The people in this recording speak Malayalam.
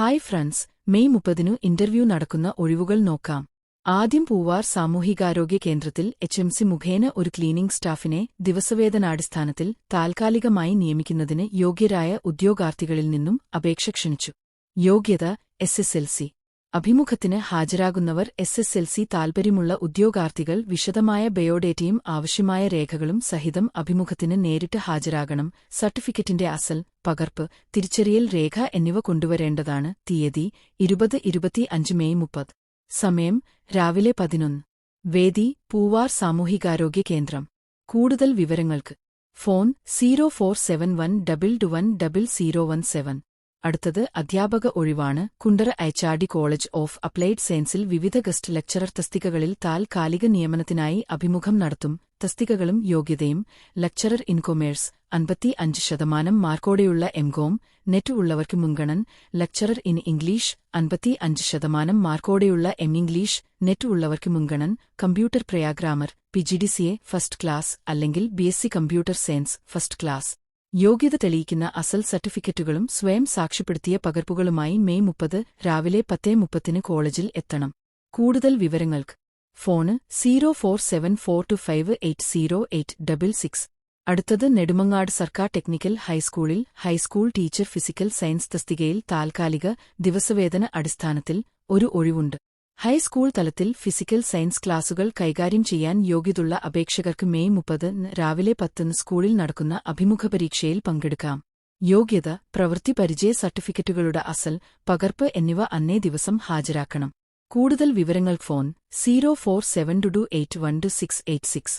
ഹായ് ഫ്രണ്ട്സ് മെയ് മുപ്പതിനു ഇന്റർവ്യൂ നടക്കുന്ന ഒഴിവുകൾ നോക്കാം. ആദ്യം പൂവാർ സാമൂഹികാരോഗ്യ കേന്ദ്രത്തിൽ എച്ച് എം സി മുഖേന ഒരു ക്ലീനിംഗ് സ്റ്റാഫിനെ ദിവസവേതനാടിസ്ഥാനത്തിൽ താൽക്കാലികമായി നിയമിക്കുന്നതിന് യോഗ്യരായ ഉദ്യോഗാർത്ഥികളിൽ നിന്നും അപേക്ഷ ക്ഷണിച്ചു. യോഗ്യത എസ് എസ് എൽ സി അഭിമുഖത്തിന് ഹാജരാകുന്നവർ എസ് എസ് എൽ സി താൽപര്യമുള്ള ഉദ്യോഗാർത്ഥികൾ വിശദമായ ബയോഡേറ്റയും ആവശ്യമായ രേഖകളും സഹിതം അഭിമുഖത്തിന് നേരിട്ട് ഹാജരാകണം. സർട്ടിഫിക്കറ്റിന്റെ അസൽ പകർപ്പ് തിരിച്ചറിയൽ രേഖ എന്നിവ കൊണ്ടുവരേണ്ടതാണ്. തീയതി ഇരുപത് ഇരുപത്തി അഞ്ച് മെയ് മുപ്പത്. സമയം രാവിലെ പതിനൊന്ന്. വേദി പൂവാർ സാമൂഹികാരോഗ്യ കേന്ദ്രം. കൂടുതൽ വിവരങ്ങൾക്ക് phone zero four seven one double two one double zero one seven. അടുത്തത് അധ്യാപക ഒഴിവാണ്. Kundara IHRD college of applied സയൻസിൽ വിവിധ ഗസ്റ്റ് ലെക്ചറർ തസ്തികകളിൽ താൽക്കാലിക നിയമനത്തിനായി അഭിമുഖം നടത്തും. തസ്തികകളും യോഗ്യതയും ലെക്ചറർ ഇൻ കൊമേഴ്സ് അൻപത്തി അഞ്ച് ശതമാനം മാർക്കോടെയുള്ള എംകോം നെറ്റ് ഉള്ളവർക്ക് മുൻഗണൻ ലെക്ചറർ ഇൻ ഇംഗ്ലീഷ് അൻപത്തി അഞ്ച് ശതമാനം മാർക്കോടെയുള്ള എം ഇംഗ്ലീഷ്. നെറ്റ് ഉള്ളവർക്ക് മുൻഗണൻ computer programmer P G D PGDCA first class അല്ലെങ്കിൽ B S C computer science first class. യോഗ്യത തെളിയിക്കുന്ന അസൽ സർട്ടിഫിക്കറ്റുകളും സ്വയം സാക്ഷ്യപ്പെടുത്തിയ പകർപ്പുകളുമായി മെയ് മുപ്പത് രാവിലെ പത്തേ മുപ്പത്തിന് കോളേജിൽ എത്തണം. കൂടുതൽ വിവരങ്ങൾക്ക് phone zero four seven four two five eight zero eight double six. അടുത്തത് നെടുമങ്ങാട് സർക്കാർ ടെക്നിക്കൽ ഹൈസ്കൂളിൽ ഹൈസ്കൂൾ ടീച്ചർ ഫിസിക്കൽ സയൻസ് തസ്തികയിൽ താൽക്കാലിക ദിവസവേതന അടിസ്ഥാനത്തിൽ ഒരു ഒഴിവുണ്ട്. ഹൈസ്കൂൾ തലത്തിൽ ഫിസിക്കൽ സയൻസ് ക്ലാസുകൾ കൈകാര്യം ചെയ്യാൻ യോഗ്യതുള്ള അപേക്ഷകർക്ക് മെയ് മുപ്പത് രാവിലെ പത്തിന് സ്കൂളിൽ നടക്കുന്ന അഭിമുഖ പരീക്ഷയിൽ പങ്കെടുക്കാം. യോഗ്യത പ്രവൃത്തി പരിചയ സർട്ടിഫിക്കറ്റുകളുടെ അസൽ പകർപ്പ് എന്നിവ അന്നേ ദിവസം ഹാജരാക്കണം. കൂടുതൽ വിവരങ്ങൾ phone zero four seven two two eight one two six eight six.